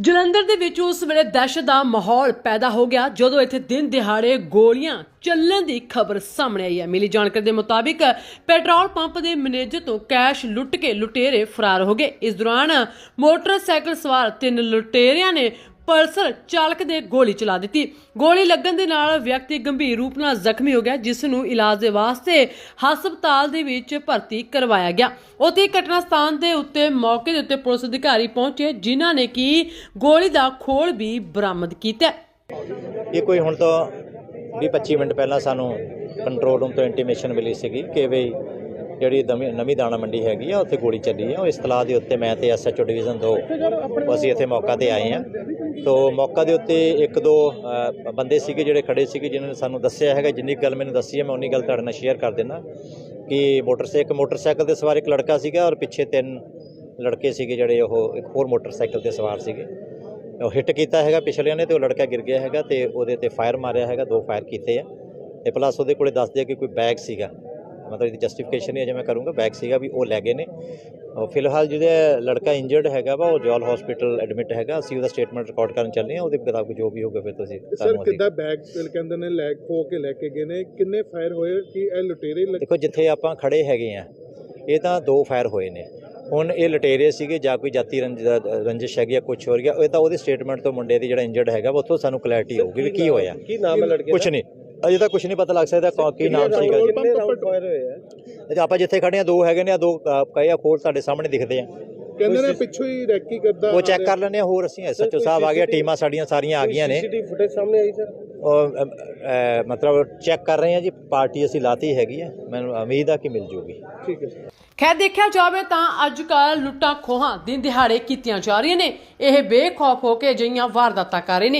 ਜਲੰਧਰ ਦੇ ਵਿੱਚ ਉਸ ਵੇਲੇ ਦਹਿਸ਼ਤ ਦਾ ਮਾਹੌਲ ਪੈਦਾ ਹੋ ਗਿਆ, ਜਦੋਂ ਇੱਥੇ ਦਿਨ ਦਿਹਾੜੇ ਗੋਲੀਆਂ ਚੱਲਣ ਦੀ ਖਬਰ ਸਾਹਮਣੇ ਆਈ ਹੈ। ਮਿਲੀ ਜਾਣਕਾਰੀ ਦੇ ਮੁਤਾਬਿਕ, ਪੈਟਰੋਲ ਪੰਪ ਦੇ ਮੈਨੇਜਰ ਤੋਂ ਕੈਸ਼ ਲੁੱਟ ਕੇ ਲੁਟੇਰੇ ਫਰਾਰ ਹੋ ਗਏ। ਇਸ ਦੌਰਾਨ ਮੋਟਰਸਾਈਕਲ ਸਵਾਰ ਤਿੰਨ ਲੁਟੇਰਿਆਂ ਨੇ ਪਲਸਰ ਚਾਲਕ ਦੇ ਗੋਲੀ ਚਲਾ ਦਿੱਤੀ। ਗੋਲੀ ਲੱਗਣ ਦੇ ਨਾਲ ਵਿਅਕਤੀ ਗੰਭੀਰ ਰੂਪ ਨਾਲ ਜ਼ਖਮੀ ਹੋ ਗਿਆ, ਜਿਸ ਨੂੰ ਇਲਾਜ ਦੇ ਵਾਸਤੇ ਹਸਪਤਾਲ ਦੇ ਵਿੱਚ ਭਰਤੀ ਕਰਵਾਇਆ ਗਿਆ। ਉੱਥੇ ਘਟਨਾ ਸਥਾਨ ਦੇ ਉੱਤੇ ਮੌਕੇ ਦੇ ਉੱਤੇ ਪੁਲਿਸ ਅਧਿਕਾਰੀ ਪਹੁੰਚੇ, ਜਿਨ੍ਹਾਂ ਨੇ ਕਿ ਗੋਲੀ ਦਾ ਖੋਲ ਵੀ ਬਰਾਮਦ ਕੀਤਾ। ਇਹ ਕੋਈ ਹੁਣ ਤੋਂ 20-25 ਮਿੰਟ ਪਹਿਲਾਂ ਸਾਨੂੰ ਕੰਟਰੋਲ ਰੂਮ ਤੋਂ ਇੰਟੀਮੇਸ਼ਨ ਮਿਲੀ ਸੀਗੀ ਕਿ ਵੀ ਜਿਹੜੀ ਦਮੀ ਨਵੀਂ ਦਾਣਾ ਮੰਡੀ ਹੈਗੀ ਆ ਉੱਥੇ ਗੋਲੀ ਚੱਲੀ ਆ। ਉਹ ਇਤਲਾਹ ਦੇ ਉੱਤੇ ਮੈਂ ਤੇ ਐਸਐਚਓ ਡਿਵੀਜ਼ਨ 2 ਅਸੀਂ ਇੱਥੇ ਮੌਕਾ ਤੇ ਆਏ ਆ ਤੋ ਮੌਕਾ ਦੇ ਉੱਤੇ ਇੱਕ ਦੋ ਅ, ਬੰਦੇ ਸੀਗੇ ਜਿਹੜੇ ਖੜੇ ਸੀਗੇ ਜਿਨ੍ਹਾਂ ਨੇ ਸਾਨੂੰ ਦੱਸਿਆ ਹੈਗਾ। ਜਿੰਨੀ ਕੁ ਗੱਲ ਮੈਨੂੰ ਦੱਸੀ ਹੈ ਮੈਂ ਉਨੀ ਗੱਲ ਤੁਹਾਡੇ ਨਾਲ ਸ਼ੇਅਰ ਕਰ ਦਿੰਦਾ। ਕਿ ਮੋਟਰਸਾਈਕਲ ਮੋਟਰਸਾਈਕਲ 'ਤੇ ਸਵਾਰ ਇੱਕ ਲੜਕਾ ਸੀਗਾ ਔਰ ਪਿੱਛੇ ਤਿੰਨ ਲੜਕੇ ਸੀਗੇ ਜਿਹੜੇ ਉਹ ਇੱਕ ਹੋਰ ਮੋਟਰਸਾਈਕਲ ਤੇ ਸਵਾਰ ਸੀਗੇ। ਉਹ ਹਿੱਟ ਕੀਤਾ ਹੈਗਾ ਪਿਛਲਿਆਂ ਨੇ ਤੇ ਉਹ ਲੜਕਾ ਗਿਰ ਗਿਆ ਹੈਗਾ ਤੇ ਉਹਦੇ ਤੇ ਫਾਇਰ ਮਾਰਿਆ ਹੈਗਾ ਦੋ ਫਾਇਰ ਕੀਤੇ ਆ। ਤੇ ਪਲੱਸ ਉਹਦੇ ਕੋਲੇ ਦੱਸਦੇ ਆ ਕਿ ਕੋਈ ਬੈਗ ਸੀਗਾ। ਮਤਲਬ ਇਹਦੀ ਜਸਟੀਫਿਕੇਸ਼ਨ ਹੀ ਅਜੇ ਮੈਂ ਕਰੂੰਗਾ ਬੈਗ ਸੀਗਾ ਵੀ ਉਹ ਲੈ ਗਏ ਨੇ। ਫਿਲਹਾਲ ਜਿਹੜਾ ਲੜਕਾ ਇੰਜਰਡ ਹੈਗਾ ਵਾ ਉਹ ਜੋਲ ਹਸਪੀਟਲ ਐਡਮਿਟ ਹੈਗਾ ਅਸੀਂ ਉਹਦਾ ਸਟੇਟਮੈਂਟ ਰਿਕਾਰਡ ਕਰਨ ਚੱਲੇ ਆ ਉਹਦੇ ਮੁਤਾਬਕ ਜੋ ਵੀ ਹੋਊਗਾ ਫਿਰ ਤੁਸੀਂ ਸਰ ਕਿੱਦਾਂ ਬੈਗ ਕਹਿੰਦੇ ਨੇ ਲੈ ਖੋ ਕੇ ਲੈ ਕੇ ਗਏ ਨੇ ਕਿੰਨੇ ਫਾਇਰ ਹੋਏ ਕਿ ਇਹ ਲੁਟੇਰੇ ਲੱਗ- ਦੇਖੋ ਜਿੱਥੇ ਆਪਾਂ ਖੜੇ ਹੈਗੇ ਆ ਇਹ ਤਾਂ ਦੋ ਫਾਇਰ ਹੋਏ ਨੇ। ਹੁਣ ਇਹ ਲਟੇਰੇ ਸੀਗੇ ਜਾਂ ਕੋਈ ਜਾਤੀ ਰੰਜ ਰੰਜਿਸ਼ ਹੈਗੀ ਆ ਕੁਝ ਹੋ ਗਿਆ ਇਹ ਤਾਂ ਉਹਦੇ ਸਟੇਟਮੈਂਟ ਤੋਂ ਮੁੰਡੇ ਦੀ ਜਿਹੜਾ ਇੰਜਰਡ ਹੈਗਾ ਵਾ ਉੱਥੋਂ ਸਾਨੂੰ ਕਲੈਰਿਟੀ ਹੋਊਗੀ ਵੀ ਕੀ ਹੋਇਆ। ਕੀ ਨਾਮ ਹੈ ਲੜਕੇ ਕੁਝ ਨਹੀਂ। ਅਜੇ ਤਾਂ ਕੁਝ ਨਹੀਂ ਪਤਾ ਲੱਗ ਸਕਦਾ ਕੌਣ- ਕੀ ਨਾਮ ਸੀਗਾ ਜੀ। ਅੱਛਾ ਆਪਾਂ ਜਿੱਥੇ ਖੜੇ ਆ ਦੋ ਹੈਗੇ ਨੇ ਆ ਦੋ ਅ, ਕਹੇ ਆ ਖੋਲ ਸਾਡੇ ਸਾਹਮਣੇ ਦਿਖਦੇ ਆ। ਕਹਿੰਦੇ ਨੇ ਪਿੱਛੋਂ ਹੀ ਰੈਕੀ ਕਰਦਾ ਉਹ ਚੈੱਕ ਕਰ ਲੈਣੇ ਆ ਹੋਰ ਅਸੀਂ ਐਸਐਚਓ ਸਾਹਿਬ ਆ ਗਿਆ ਟੀਮਾਂ ਸਾਡੀਆਂ ਸਾਰੀਆਂ ਆ ਗਈਆਂ ਨੇ। ਸੀਸੀਟੀਵੀ ਫੁਟੇਜ ਸਾਹਮਣੇ ਆਈ ਸਰ? ਉਹ ਅ, ਅ, ਮਤਲਬ ਚੈੱਕ ਕਰ ਰਹੇ ਆ ਜੀ ਪਾਰਟੀ ਅਸੀਂ ਲਾਤੀ ਹੈਗੀ ਆ ਮੈਨੂੰ ਉਮੀਦ ਆ ਕਿ ਮਿਲ ਜੂਗੀ। ਠੀਕ ਹੈ ਖੈਰ ਦੇਖਿਆ ਜਾਵੇ ਤਾਂ ਅੱਜ ਕੱਲ੍ਹ ਲੁੱਟਾਂ ਖੋਹਾਂ ਦਿਨ ਦਿਹਾੜੇ ਕੀਤੀਆਂ ਜਾ ਰਹੀਆਂ ਨੇ। ਇਹ ਬੇਖੌਫ ਹੋ ਕੇ ਅਜਿਹੀਆਂ ਵਾਰਦਾਤਾਂ ਕਰ ਰਹੇ ਨੇ।